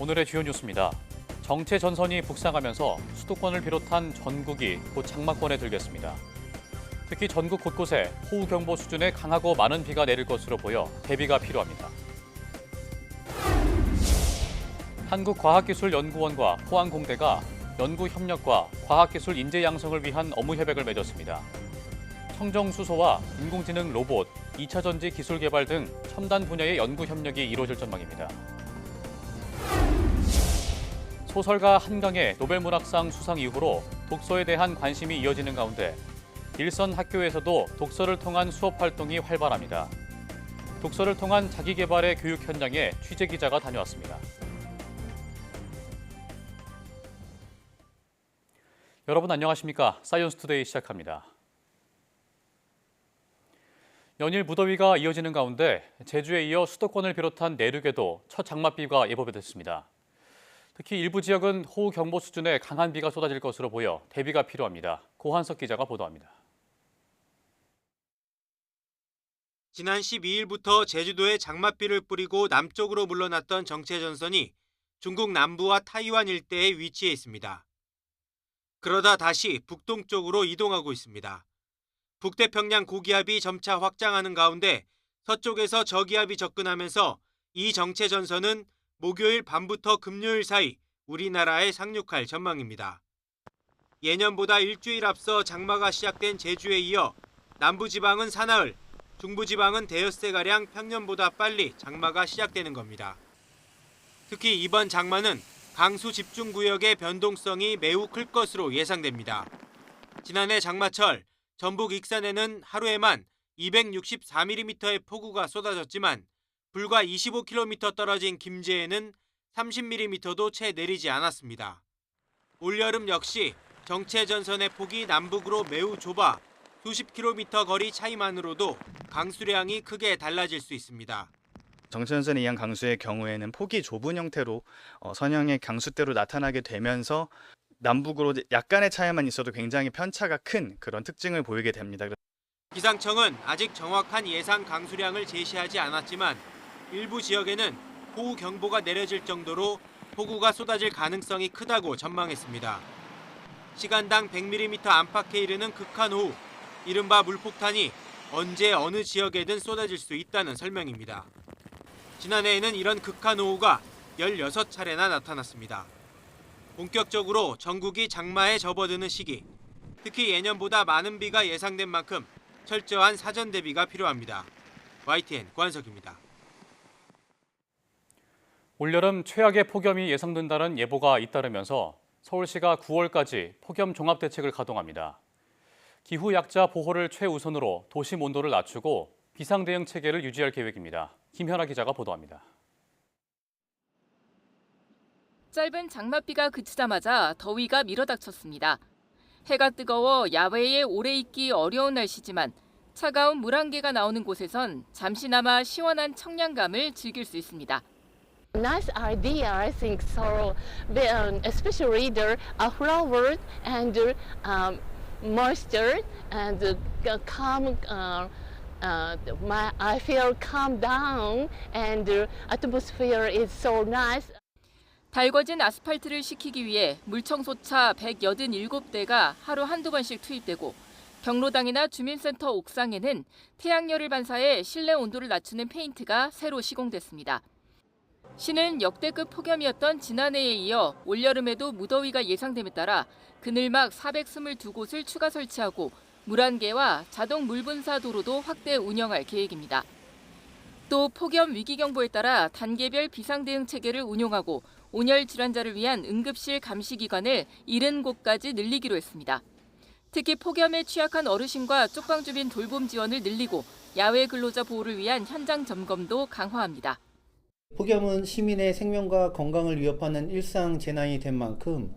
오늘의 주요 뉴스입니다. 정체 전선이 북상하면서 수도권을 비롯한 전국이 곧 장마권에 들겠습니다. 특히 전국 곳곳에 호우 경보 수준의 강하고 많은 비가 내릴 것으로 보여 대비가 필요합니다. 한국과학기술연구원과 포항공대가 연구 협력과 과학기술 인재 양성을 위한 업무 협약을 맺었습니다. 청정 수소와 인공지능 로봇, 2차 전지 기술 개발 등 첨단 분야의 연구 협력이 이루어질 전망입니다. 소설가 한강의 노벨문학상 수상 이후로 독서에 대한 관심이 이어지는 가운데 일선 학교에서도 독서를 통한 수업 활동이 활발합니다. 독서를 통한 자기 개발의 교육 현장에 취재 기자가 다녀왔습니다. 여러분 안녕하십니까? 사이언스 투데이 시작합니다. 연일 무더위가 이어지는 가운데 제주에 이어 수도권을 비롯한 내륙에도 첫 장맛비가 예보됐습니다. 특히 일부 지역은 호우 경보 수준의 강한 비가 쏟아질 것으로 보여 대비가 필요합니다. 고한석 기자가 보도합니다. 지난 12일부터 제주도에 장맛비를 뿌리고 남쪽으로 물러났던 정체 전선이 중국 남부와 타이완 일대에 위치해 있습니다. 그러다 다시 북동쪽으로 이동하고 있습니다. 북태평양 고기압이 점차 확장하는 가운데 서쪽에서 저기압이 접근하면서 이 정체 전선은 목요일 밤부터 금요일 사이 우리나라에 상륙할 전망입니다. 예년보다 일주일 앞서 장마가 시작된 제주에 이어 남부지방은 사나흘, 중부지방은 대여새가량 평년보다 빨리 장마가 시작되는 겁니다. 특히 이번 장마는 강수 집중 구역의 변동성이 매우 클 것으로 예상됩니다. 지난해 장마철 전북 익산에는 하루에만 264mm의 폭우가 쏟아졌지만 불과 25km 떨어진 김제에는 30mm도 채 내리지 않았습니다. 올여름 역시 정체 전선의 폭이 남북으로 매우 좁아 수십 킬로미터 거리 차이만으로도 강수량이 크게 달라질 수 있습니다. 정체전선에 의한 강수의 경우에는 폭이 좁은 형태로 어, 선형의 강수대로 나타나게 되면서 남북으로 약간의 차이만 있어도 굉장히 편차가 큰 그런 특징을 보이게 됩니다. 기상청은 아직 정확한 예상 강수량을 제시하지 않았지만 일부 지역에는 호우 경보가 내려질 정도로 폭우가 쏟아질 가능성이 크다고 전망했습니다. 시간당 100mm 안팎에 이르는 극한 호우, 이른바 물폭탄이 언제 어느 지역에든 쏟아질 수 있다는 설명입니다. 지난해에는 이런 극한 호우가 16차례나 나타났습니다. 본격적으로 전국이 장마에 접어드는 시기, 특히 예년보다 많은 비가 예상된 만큼 철저한 사전 대비가 필요합니다. YTN 고한석입니다. 올여름 최악의 폭염이 예상된다는 예보가 잇따르면서 서울시가 9월까지 폭염 종합 대책을 가동합니다. 기후 약자 보호를 최우선으로 도심 온도를 낮추고 비상 대응 체계를 유지할 계획입니다. 김현아 기자가 보도합니다. 짧은 장맛비가 그치자마자 더위가 밀어닥쳤습니다. 해가 뜨거워 야외에 오래 있기 어려운 날씨지만 차가운 물 한 개가 나오는 곳에선 잠시나마 시원한 청량감을 즐길 수 있습니다. nice idea, I think so. But, um, especially the uh, flower and um, moisture and uh, calm. Uh, uh, my, I feel calm down and the atmosphere is so nice. 달궈진 아스팔트를 식히기 위해 물청소차 187대가 하루 한두 번씩 투입되고 경로당이나 주민센터 옥상에는 태양열을 반사해 실내 온도를 낮추는 페인트가 새로 시공됐습니다. 시는 역대급 폭염이었던 지난해에 이어 올여름에도 무더위가 예상됨에 따라 그늘막 422곳을 추가 설치하고 물안개와 자동 물분사 도로도 확대 운영할 계획입니다. 또 폭염 위기 경보에 따라 단계별 비상 대응 체계를 운용하고 온열 질환자를 위한 응급실 감시 기관을 70곳까지 늘리기로 했습니다. 특히 폭염에 취약한 어르신과 쪽방 주민 돌봄 지원을 늘리고 야외 근로자 보호를 위한 현장 점검도 강화합니다. 폭염은 시민의 생명과 건강을 위협하는 일상 재난이 된 만큼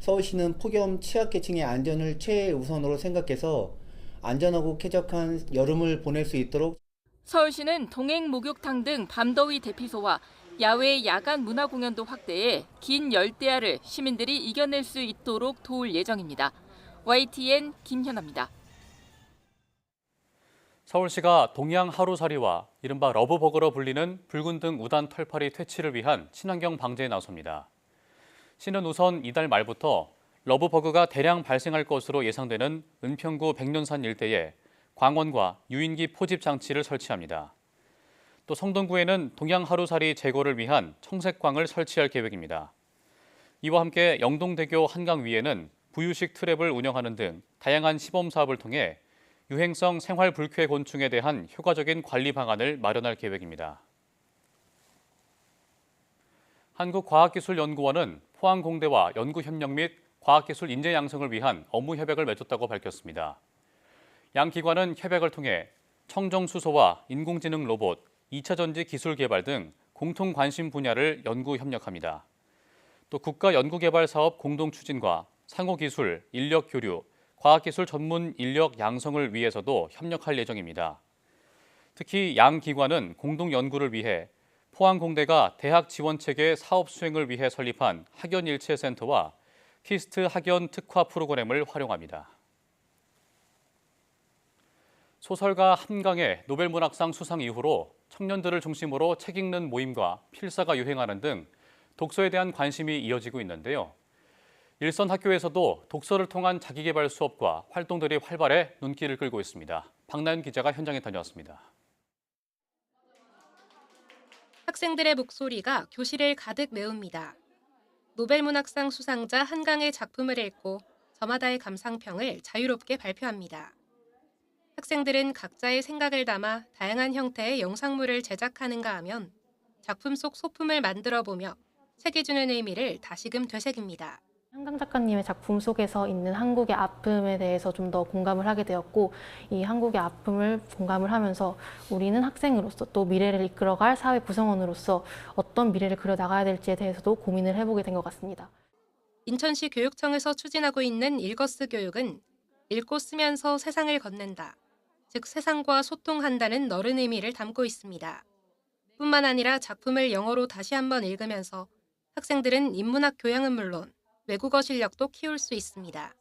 서울시는 폭염 취약계층의 안전을 최우선으로 생각해서 안전하고 쾌적한 여름을 보낼 수 있도록 서울시는 동행 목욕탕 등 밤더위 대피소와 야외 야간 문화 공연도 확대해 긴 열대야를 시민들이 이겨낼 수 있도록 도울 예정입니다. YTN 김현아입니다. 서울시가 동양 하루살이와 이른바 러브버거로 불리는 붉은 등 우단 털파리 퇴치를 위한 친환경 방제에 나섭니다. 시는 우선 이달 말부터 러브버그가 대량 발생할 것으로 예상되는 은평구 백년산 일대에 광원과 유인기 포집 장치를 설치합니다. 또 성동구에는 동양 하루살이 제거를 위한 청색광을 설치할 계획입니다. 이와 함께 영동대교 한강 위에는 부유식 트랩을 운영하는 등 다양한 시범 사업을 통해 유행성 생활 불쾌 곤충에 대한 효과적인 관리 방안을 마련할 계획입니다. 한국과학기술연구원은 포항공대와 연구협력 및 과학기술 인재 양성을 위한 업무 협약을 맺었다고 밝혔습니다. 양 기관은 협약을 통해 청정수소와 인공지능 로봇, 2차 전지 기술 개발 등 공통 관심 분야를 연구 협력합니다. 또 국가 연구개발 사업 공동 추진과 상호기술, 인력 교류, 과학기술 전문 인력 양성을 위해서도 협력할 예정입니다. 특히 양 기관은 공동 연구를 위해 포항공대가 대학 지원체계 사업 수행을 위해 설립한 학연일체센터와 키스트 학연 특화 프로그램을 활용합니다. 소설가 한강의 노벨문학상 수상 이후로 청년들을 중심으로 책 읽는 모임과 필사가 유행하는 등 독서에 대한 관심이 이어지고 있는데요. 일선 학교에서도 독서를 통한 자기개발 수업과 활동들이 활발해 눈길을 끌고 있습니다. 박나연 기자가 현장에 다녀왔습니다. 학생들의 목소리가 교실을 가득 메웁니다. 노벨문학상 수상자 한강의 작품을 읽고 저마다의 감상평을 자유롭게 발표합니다. 학생들은 각자의 생각을 담아 다양한 형태의 영상물을 제작하는가 하면 작품 속 소품을 만들어 보며 책이 주는 의미를 다시금 되새깁니다. 한강 작가님의 작품 속에서 있는 한국의 아픔에 대해서 좀 더 공감을 하게 되었고 이 한국의 아픔을 공감을 하면서 우리는 학생으로서 또 미래를 이끌어갈 사회 구성원으로서 어떤 미래를 그려 나가야 될지에 대해서도 고민을 해보게 된 것 같습니다. 인천시 교육청에서 추진하고 있는 일거스 교육은 읽고 쓰면서 세상을 걷는다. 즉 세상과 소통한다는 넓은 의미를 담고 있습니다. 뿐만 아니라 작품을 영어로 다시 한번 읽으면서 학생들은 인문학 교양은 물론 외국어 실력도 키울 수 있습니다.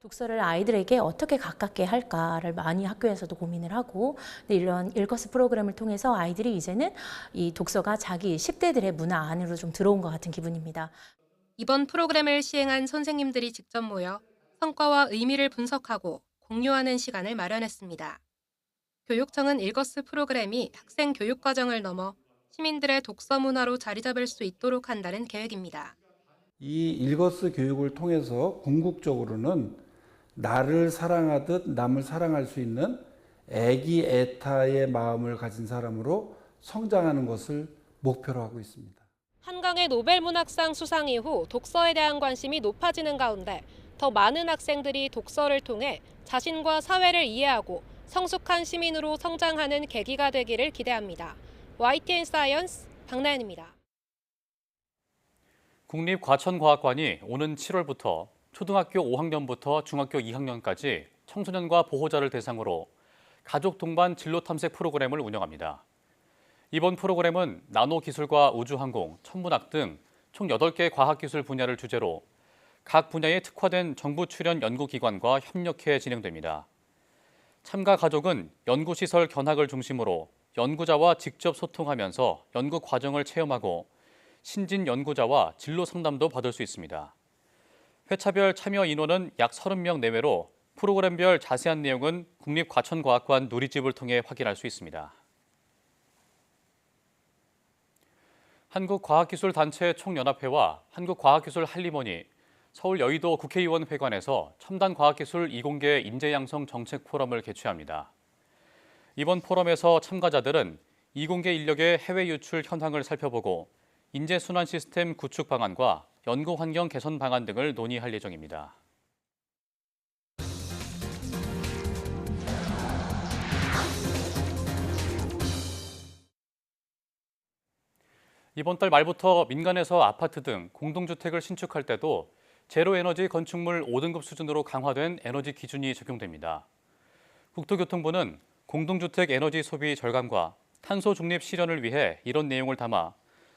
독서를 아이들에게 어떻게 가깝게 할까를 많이 학교에서도 고민을 하고 근데 이런 일거스 프로그램을 통해서 아이들이 이제는 이 독서가 자기 10대들의 문화 안으로 좀 들어온 것 같은 기분입니다. 이번 프로그램을 시행한 선생님들이 직접 모여 성과와 의미를 분석하고 공유하는 시간을 마련했습니다. 교육청은 일거스 프로그램이 학생 교육 과정을 넘어 시민들의 독서 문화로 자리 잡을 수 있도록 한다는 계획입니다. 이 일거스 교육을 통해서 궁극적으로는 나를 사랑하듯 남을 사랑할 수 있는 애기 애타의 마음을 가진 사람으로 성장하는 것을 목표로 하고 있습니다. 한강의 노벨문학상 수상 이후 독서에 대한 관심이 높아지는 가운데 더 많은 학생들이 독서를 통해 자신과 사회를 이해하고 성숙한 시민으로 성장하는 계기가 되기를 기대합니다. YTN 사이언스 박나연입니다. 국립과천과학관이 오는 7월부터 초등학교 5학년부터 중학교 2학년까지 청소년과 보호자를 대상으로 가족 동반 진로 탐색 프로그램을 운영합니다. 이번 프로그램은 나노 기술과 우주항공, 천문학 등 총 8개 과학기술 분야를 주제로 각 분야에 특화된 정부 출연 연구기관과 협력해 진행됩니다. 참가 가족은 연구시설 견학을 중심으로 연구자와 직접 소통하면서 연구 과정을 체험하고 신진 연구자와 진로 상담도 받을 수 있습니다. 회차별 참여 인원은 약 30명 내외로 프로그램별 자세한 내용은 국립과천과학관 누리집을 통해 확인할 수 있습니다. 한국과학기술단체 총연합회와 한국과학기술 할리머니, 서울 여의도 국회의원 회관에서 첨단 과학기술 이공계 인재양성 정책 포럼을 개최합니다. 이번 포럼에서 참가자들은 이공계 인력의 해외 유출 현황을 살펴보고 인재 순환 시스템 구축 방안과 연구 환경 개선 방안 등을 논의할 예정입니다. 이번 달 말부터 민간에서 아파트 등 공동주택을 신축할 때도 제로 에너지 건축물 5등급 수준으로 강화된 에너지 기준이 적용됩니다. 국토교통부는 공동주택 에너지 소비 절감과 탄소 중립 실현을 위해 이런 내용을 담아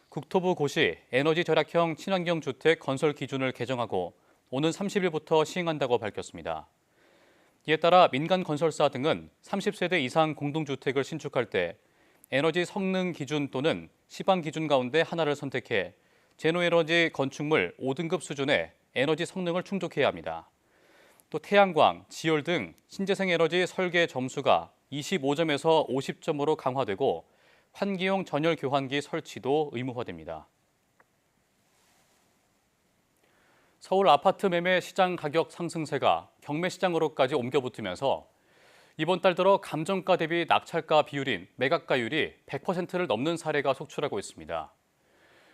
국토부 고시 에너지 절약형 친환경 주택 건설 기준을 개정하고 오는 30일부터 시행한다고 밝혔습니다. 이에 따라 민간 건설사 등은 30세대 이상 공동주택을 신축할 때 에너지 성능 기준 또는 시방 기준 가운데 하나를 선택해 제노에너지 건축물 5등급 수준의 에너지 성능을 충족해야 합니다. 또 태양광, 지열 등 신재생 에너지 설계 점수가 25점에서 50점으로 강화되고 환기용 전열 교환기 설치도 의무화됩니다. 서울 아파트 매매 시장 가격 상승세가 경매 시장으로까지 옮겨붙으면서 이번 달 들어 감정가 대비 낙찰가 비율인 매각가율이 100%를 넘는 사례가 속출하고 있습니다.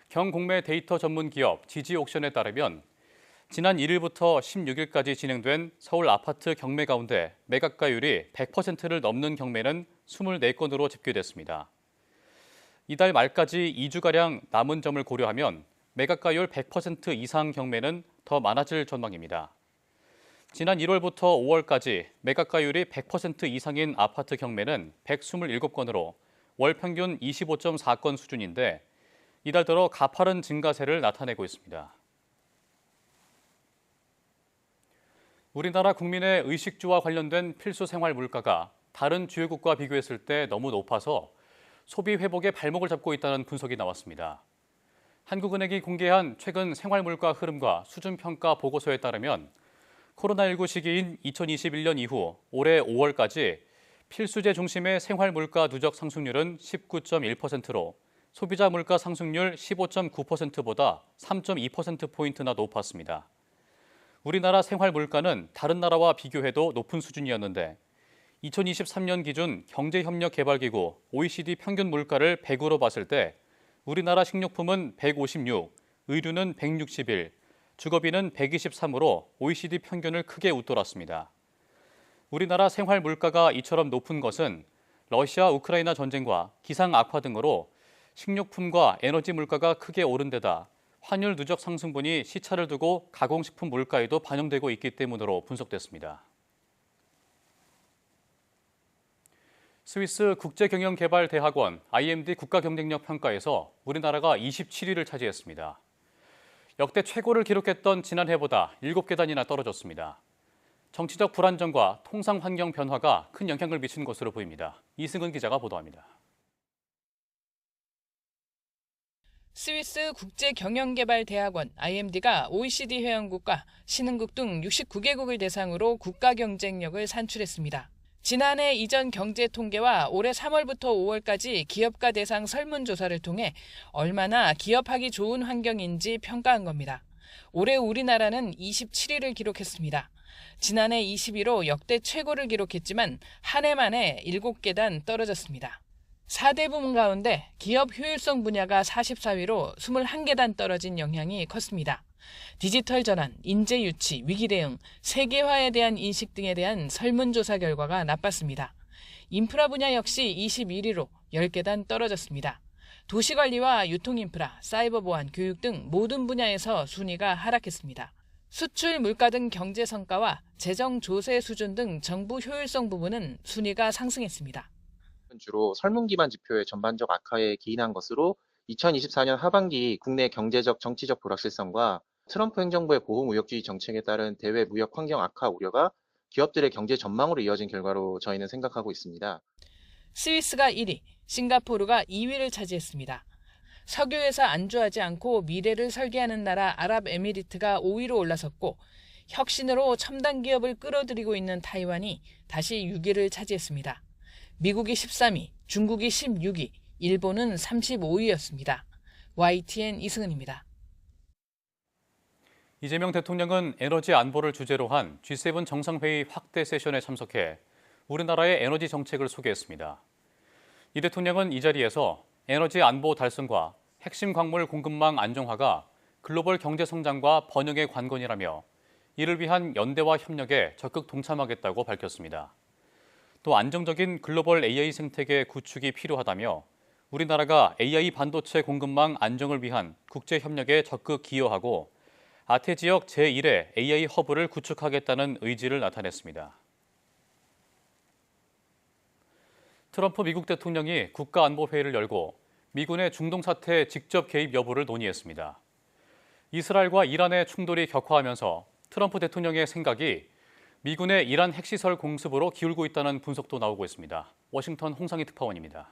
경공매 데이터 전문 기업 지지옥션에 따르면 지난 1일부터 16일까지 진행된 서울 아파트 경매 가운데 매각가율이 100%를 넘는 경매는 24건으로 집계됐습니다. 이달 말까지 2주가량 남은 점을 고려하면 매각가율 100% 이상 경매는 더 많아질 전망입니다. 지난 1월부터 5월까지 매각가율이 100% 이상인 아파트 경매는 127건으로 월 평균 25.4건 수준인데 이달 들어 가파른 증가세를 나타내고 있습니다. 우리나라 국민의 의식주와 관련된 필수 생활 물가가 다른 주요국과 비교했을 때 너무 높아서 소비 회복에 발목을 잡고 있다는 분석이 나왔습니다. 한국은행이 공개한 최근 생활 물가 흐름과 수준 평가 보고서에 따르면 코로나19 시기인 2021년 이후 올해 5월까지 필수재 중심의 생활 물가 누적 상승률은 19.1%로 소비자 물가 상승률 15.9%보다 3.2%포인트나 높았습니다. 우리나라 생활 물가는 다른 나라와 비교해도 높은 수준이었는데 2023년 기준 경제협력개발기구 OECD 평균 물가를 100으로 봤을 때 우리나라 식료품은 156, 의류는 161, 주거비는 123으로 OECD 평균을 크게 웃돌았습니다. 우리나라 생활 물가가 이처럼 높은 것은 러시아 우크라이나 전쟁과 기상 악화 등으로 식료품과 에너지 물가가 크게 오른 데다 환율 누적 상승분이 시차를 두고 가공식품 물가에도 반영되고 있기 때문으로 분석됐습니다. 스위스 국제경영개발대학원 IMD 국가경쟁력 평가에서 우리나라가 27위를 차지했습니다. 역대 최고를 기록했던 지난해보다 7계단이나 떨어졌습니다. 정치적 불안정과 통상 환경 변화가 큰 영향을 미친 것으로 보입니다. 이승은 기자가 보도합니다. 스위스 국제경영개발대학원 IMD가 OECD 회원국과 신흥국 등 69개국을 대상으로 국가 경쟁력을 산출했습니다. 지난해 이전 경제 통계와 올해 3월부터 5월까지 기업가 대상 설문조사를 통해 얼마나 기업하기 좋은 환경인지 평가한 겁니다. 올해 우리나라는 27위를 기록했습니다. 지난해 21호 역대 최고를 기록했지만 한 해 만에 7계단 떨어졌습니다. 4대 부문 가운데 기업 효율성 분야가 44위로 21계단 떨어진 영향이 컸습니다. 디지털 전환, 인재 유치, 위기 대응, 세계화에 대한 인식 등에 대한 설문조사 결과가 나빴습니다. 인프라 분야 역시 21위로 10계단 떨어졌습니다. 도시관리와 유통인프라, 사이버 보안, 교육 등 모든 분야에서 순위가 하락했습니다. 수출, 물가 등 경제 성과와 재정 조세 수준 등 정부 효율성 부분은 순위가 상승했습니다. 주로 설문 기반 지표의 전반적 악화에 기인한 것으로 2024년 하반기 국내 경제적 정치적 불확실성과 트럼프 행정부의 보호 무역주의 정책에 따른 대외 무역 환경 악화 우려가 기업들의 경제 전망으로 이어진 결과로 저희는 생각하고 있습니다. 스위스가 1위, 싱가포르가 2위를 차지했습니다. 석유회사 안주하지 않고 미래를 설계하는 나라 아랍에미리트가 5위로 올라섰고 혁신으로 첨단 기업을 끌어들이고 있는 타이완이 다시 6위를 차지했습니다. 미국이 13위, 중국이 16위, 일본은 35위였습니다. YTN 이승은입니다. 이재명 대통령은 에너지 안보를 주제로 한 G7 정상회의 확대 세션에 참석해 우리나라의 에너지 정책을 소개했습니다. 이 대통령은 이 자리에서 에너지 안보 달성과 핵심 광물 공급망 안정화가 글로벌 경제 성장과 번영의 관건이라며 이를 위한 연대와 협력에 적극 동참하겠다고 밝혔습니다. 또 안정적인 글로벌 AI 생태계 구축이 필요하다며 우리나라가 AI 반도체 공급망 안정을 위한 국제 협력에 적극 기여하고 아태 지역 제1의 AI 허브를 구축하겠다는 의지를 나타냈습니다. 트럼프 미국 대통령이 국가안보회의를 열고 미군의 중동 사태 직접 개입 여부를 논의했습니다. 이스라엘과 이란의 충돌이 격화하면서 트럼프 대통령의 생각이 미군의 이란 핵시설 공습으로 기울고 있다는 분석도 나오고 있습니다. 워싱턴 홍상희 특파원입니다.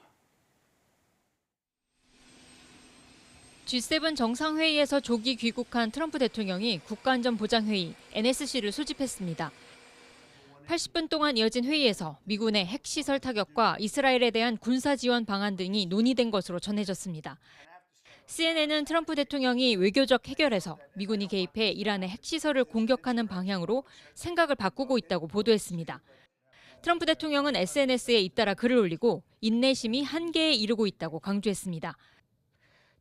G7 정상회의에서 조기 귀국한 트럼프 대통령이 국가안전보장회의 NSC를 소집했습니다. 80분 동안 이어진 회의에서 미군의 핵시설 타격과 이스라엘에 대한 군사 지원 방안 등이 논의된 것으로 전해졌습니다. CNN은 트럼프 대통령이 외교적 해결에서 미군이 개입해 이란의 핵시설을 공격하는 방향으로 생각을 바꾸고 있다고 보도했습니다. 트럼프 대통령은 SNS에 잇따라 글을 올리고 인내심이 한계에 이르고 있다고 강조했습니다.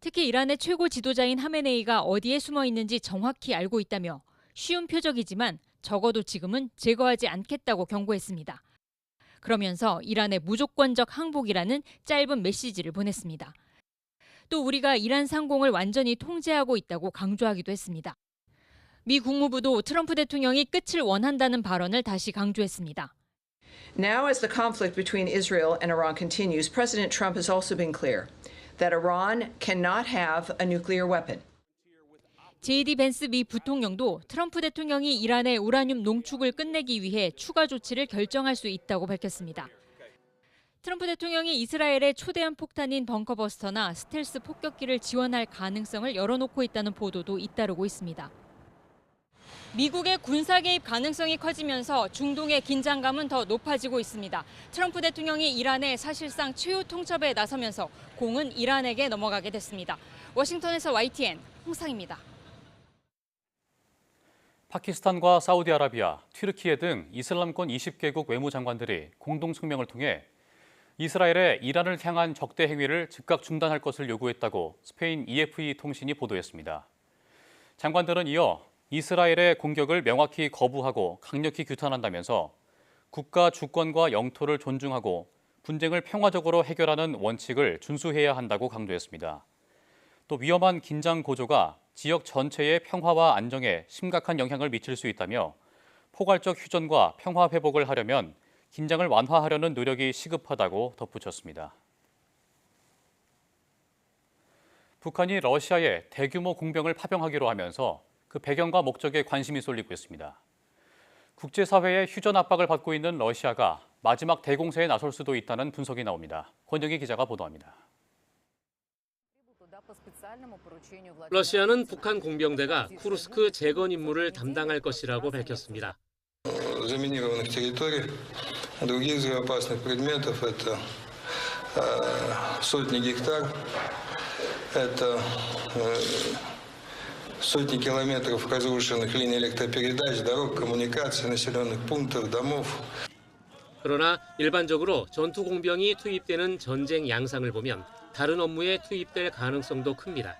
특히 이란의 최고 지도자인 하메네이가 어디에 숨어 있는지 정확히 알고 있다며 쉬운 표적이지만 적어도 지금은 제거하지 않겠다고 경고했습니다. 그러면서 이란의 무조건적 항복이라는 짧은 메시지를 보냈습니다. 또 우리가 이란 상공을 완전히 통제하고 있다고 강조하기도 했습니다. 미 국무부도 트럼프 대통령이 끝을 원한다는 발언을 다시 강조했습니다. Now, as the conflict between Israel and Iran continues, President Trump has also been clear that Iran cannot have a nuclear weapon. 제이디 벤스 미 부통령도 트럼프 대통령이 이란의 우라늄 농축을 끝내기 위해 추가 조치를 결정할 수 있다고 밝혔습니다. 트럼프 대통령이 이스라엘의 초대한 폭탄인 벙커버스터나 스텔스 폭격기를 지원할 가능성을 열어놓고 있다는 보도도 잇따르고 있습니다. 미국의 군사 개입 가능성이 커지면서 중동의 긴장감은 더 높아지고 있습니다. 트럼프 대통령이 이란의 사실상 최후 통첩에 나서면서 공은 이란에게 넘어가게 됐습니다. 워싱턴에서 YTN 홍상입니다. 파키스탄과 사우디아라비아, 튀르키예 등 이슬람권 20개국 외무장관들이 공동 성명을 통해 이스라엘의 이란을 향한 적대 행위를 즉각 중단할 것을 요구했다고 스페인 EFE 통신이 보도했습니다. 장관들은 이어 이스라엘의 공격을 명확히 거부하고 강력히 규탄한다면서 국가 주권과 영토를 존중하고 분쟁을 평화적으로 해결하는 원칙을 준수해야 한다고 강조했습니다. 또 위험한 긴장 고조가 지역 전체의 평화와 안정에 심각한 영향을 미칠 수 있다며 포괄적 휴전과 평화 회복을 하려면 긴장을 완화하려는 노력이 시급하다고 덧붙였습니다. 북한이 러시아에 대규모 공병을 파병하기로 하면서 그 배경과 목적에 관심이 쏠리고 있습니다. 국제사회의 휴전 압박을 받고 있는 러시아가 마지막 대공세에 나설 수도 있다는 분석이 나옵니다. 권영희 기자가 보도합니다. 러시아는 북한 공병대가 쿠르스크 재건 임무를 담당할 것이라고 밝혔습니다. сотни гектар, это э, сотни километров разрушенных линий электропередач, дорог, коммуникаций, населенных пунктов, домов. 그러나 일반적으로 전투 공병이 투입되는 전쟁 양상을 보면 다른 업무에 투입될 가능성도 큽니다.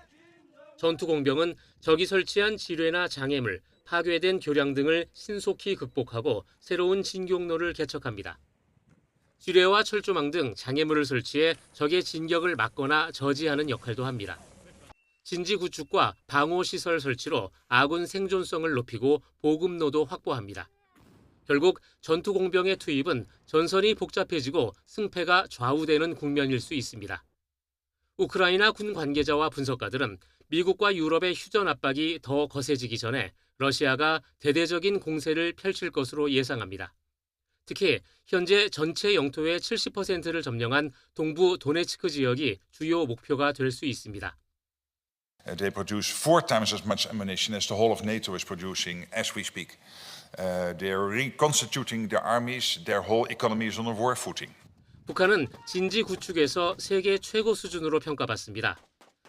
전투 공병은 적이 설치한 지뢰나 장애물, 파괴된 교량 등을 신속히 극복하고 새로운 진경로를 개척합니다. 지뢰와 철조망 등 장애물을 설치해 적의 진격을 막거나 저지하는 역할도 합니다. 진지 구축과 방호 시설 설치로 아군 생존성을 높이고 보급로도 확보합니다. 결국 전투 공병의 투입은 전선이 복잡해지고 승패가 좌우되는 국면일 수 있습니다. 우크라이나 군 관계자와 분석가들은 미국과 유럽의 휴전 압박이 더 거세지기 전에 러시아가 대대적인 공세를 펼칠 것으로 예상합니다. 특히 현재 전체 영토의 70%를 점령한 동부 도네츠크 지역이 주요 목표가 될 수 있습니다. Uh, they produce four times as much ammunition as the whole of NATO is producing as we speak. Uh, they are reconstituting their armies. Their whole economy is on a war footing. 북한은 진지 구축에서 세계 최고 수준으로 평가받습니다.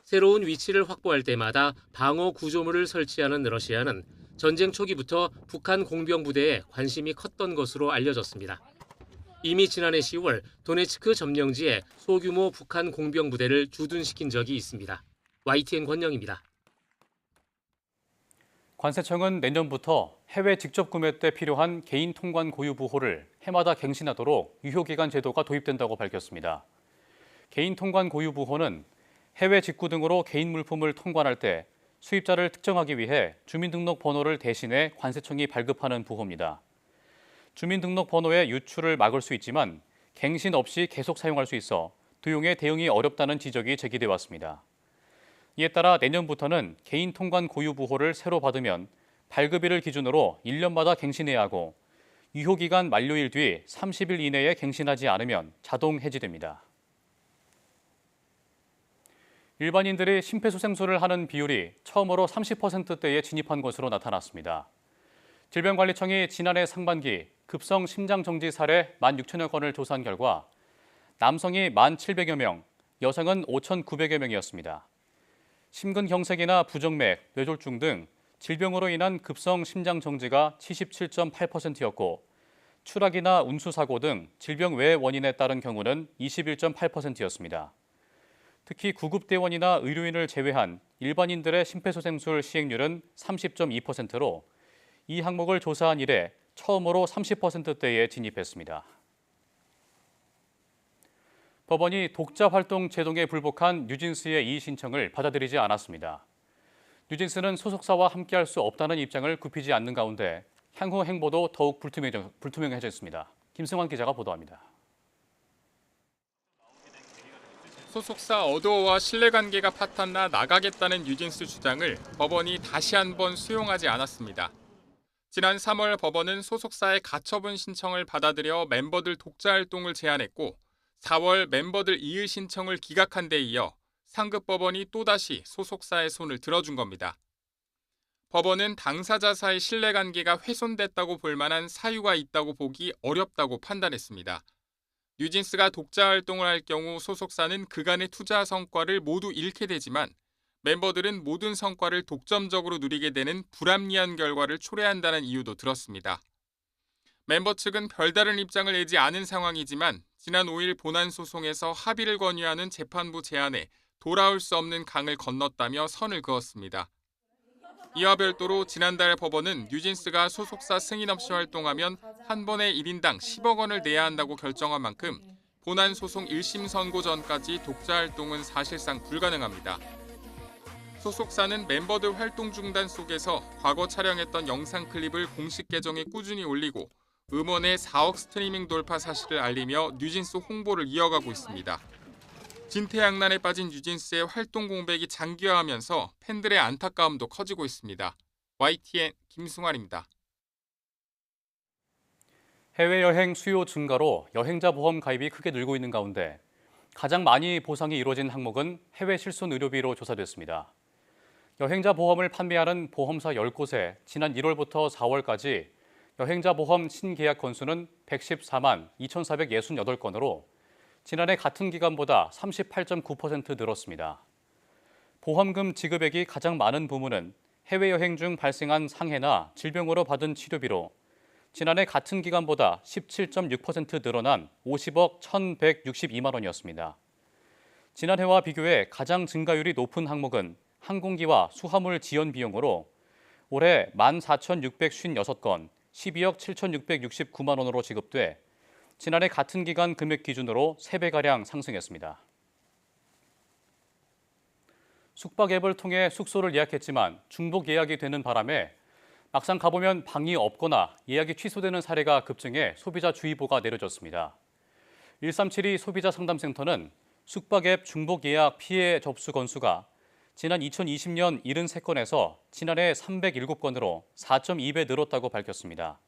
새로운 위치를 확보할 때마다 방어 구조물을 설치하는 러시아는 전쟁 초기부터 북한 공병 부대에 관심이 컸던 것으로 알려졌습니다. 이미 지난해 10월 도네츠크 점령지에 소규모 북한 공병 부대를 주둔시킨 적이 있습니다. YTN 권영입니다. 관세청은 내년부터 해외 직접 구매 때 필요한 개인 통관 고유 부호를 해마다 갱신하도록 유효 기간 제도가 도입된다고 밝혔습니다. 개인 통관 고유 부호는 해외 직구 등으로 개인 물품을 통관할 때 수입자를 특정하기 위해 주민등록 번호를 대신해 관세청이 발급하는 부호입니다. 주민등록 번호의 유출을 막을 수 있지만 갱신 없이 계속 사용할 수 있어 도용에 대응이 어렵다는 지적이 제기돼 왔습니다. 이에 따라 내년부터는 개인 통관 고유 부호를 새로 받으면 발급일을 기준으로 1년마다 갱신해야 하고 유효 기간 만료일 뒤 30일 이내에 갱신하지 않으면 자동 해지됩니다. 일반인들이 심폐소생술을 하는 비율이 처음으로 30%대에 진입한 것으로 나타났습니다. 질병관리청이 지난해 상반기 급성 심장정지 사례 16,000여 건을 조사한 결과 남성이 1,700여 명, 여성은 5,900여 명이었습니다. 심근경색이나 부정맥, 뇌졸중 등 질병으로 인한 급성 심장 정지가 77.8%였고 추락이나 운수 사고 등 질병 외 원인에 따른 경우는 21.8%였습니다. 특히 구급대원이나 의료인을 제외한 일반인들의 심폐소생술 시행률은 30.2%로 이 항목을 조사한 이래 처음으로 30%대에 진입했습니다. 법원이 독자 활동 제동에 불복한 뉴진스의 이의 신청을 받아들이지 않았습니다. 뉴진스는 소속사와 함께할 수 없다는 입장을 굽히지 않는 가운데 향후 행보도 더욱 불투명해졌습니다. 김승환 기자가 보도합니다. 소속사 어도어와 신뢰관계가 파탄나 나가겠다는 뉴진스 주장을 법원이 다시 한번 수용하지 않았습니다. 지난 3월 법원은 소속사의 가처분 신청을 받아들여 멤버들 독자 활동을 제한했고 4월 멤버들 이의 신청을 기각한 데 이어 상급 법원이 또다시 소속사의 손을 들어준 겁니다. 법원은 당사자사의 신뢰관계가 훼손됐다고 볼 만한 사유가 있다고 보기 어렵다고 판단했습니다. 뉴진스가 독자 활동을 할 경우 소속사는 그간의 투자 성과를 모두 잃게 되지만 멤버들은 모든 성과를 독점적으로 누리게 되는 불합리한 결과를 초래한다는 이유도 들었습니다. 멤버 측은 별다른 입장을 내지 않은 상황이지만 지난 5일 본안 소송에서 합의를 권유하는 재판부 제안에 돌아올 수 없는 강을 건넜다며 선을 그었습니다. 이와 별도로 지난달 법원은 뉴진스가 소속사 승인 없이 활동하면 한 번에 1인당 10억 원을 내야 한다고 결정한 만큼 본안 소송 1심 선고 전까지 독자 활동은 사실상 불가능합니다. 소속사는 멤버들 활동 중단 속에서 과거 촬영했던 영상 클립을 공식 계정에 꾸준히 올리고 음원의 4억 스트리밍 돌파 사실을 알리며 뉴진스 홍보를 이어가고 있습니다. 진퇴양난에 빠진 뉴진스의 활동 공백이 장기화하면서 팬들의 안타까움도 커지고 있습니다. YTN 김승환입니다. 해외여행 수요 증가로 여행자 보험 가입이 크게 늘고 있는 가운데 가장 많이 보상이 이루어진 항목은 해외 실손 의료비로 조사됐습니다. 여행자 보험을 판매하는 보험사 10곳에 지난 1월부터 4월까지 여행자 보험 신계약 건수는 114만 2,468건으로 지난해 같은 기간보다 38.9% 늘었습니다. 보험금 지급액이 가장 많은 부문은 해외여행 중 발생한 상해나 질병으로 받은 치료비로 지난해 같은 기간보다 17.6% 늘어난 50억 1,162만 원이었습니다. 지난해와 비교해 가장 증가율이 높은 항목은 항공기와 수화물 지연 비용으로 올해 14,656건, 12억 7,669만 원으로 지급돼 지난해 같은 기간 금액 기준으로 3배가량 상승했습니다. 숙박 앱을 통해 숙소를 예약했지만 중복 예약이 되는 바람에 막상 가보면 방이 없거나 예약이 취소되는 사례가 급증해 소비자 주의보가 내려졌습니다. 1372 소비자 상담센터는 숙박 앱 중복 예약 피해 접수 건수가 지난 2020년 73건에서 지난해 307건으로 4.2배 늘었다고 밝혔습니다.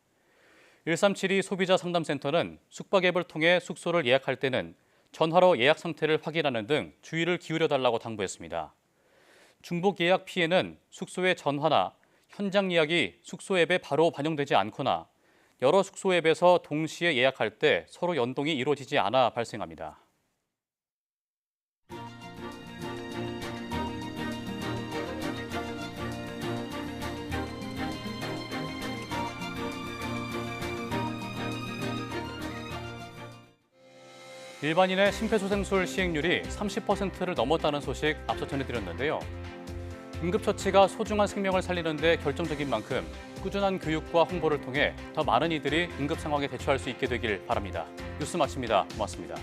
1372 소비자 상담센터는 숙박 앱을 통해 숙소를 예약할 때는 전화로 예약 상태를 확인하는 등 주의를 기울여 달라고 당부했습니다. 중복 예약 피해는 숙소의 전화나 현장 예약이 숙소 앱에 바로 반영되지 않거나 여러 숙소 앱에서 동시에 예약할 때 서로 연동이 이루어지지 않아 발생합니다. 일반인의 심폐소생술 시행률이 30%를 넘었다는 소식 앞서 전해드렸는데요. 응급처치가 소중한 생명을 살리는 데 결정적인 만큼 꾸준한 교육과 홍보를 통해 더 많은 이들이 응급 상황에 대처할 수 있게 되길 바랍니다. 뉴스 마칩니다. 고맙습니다.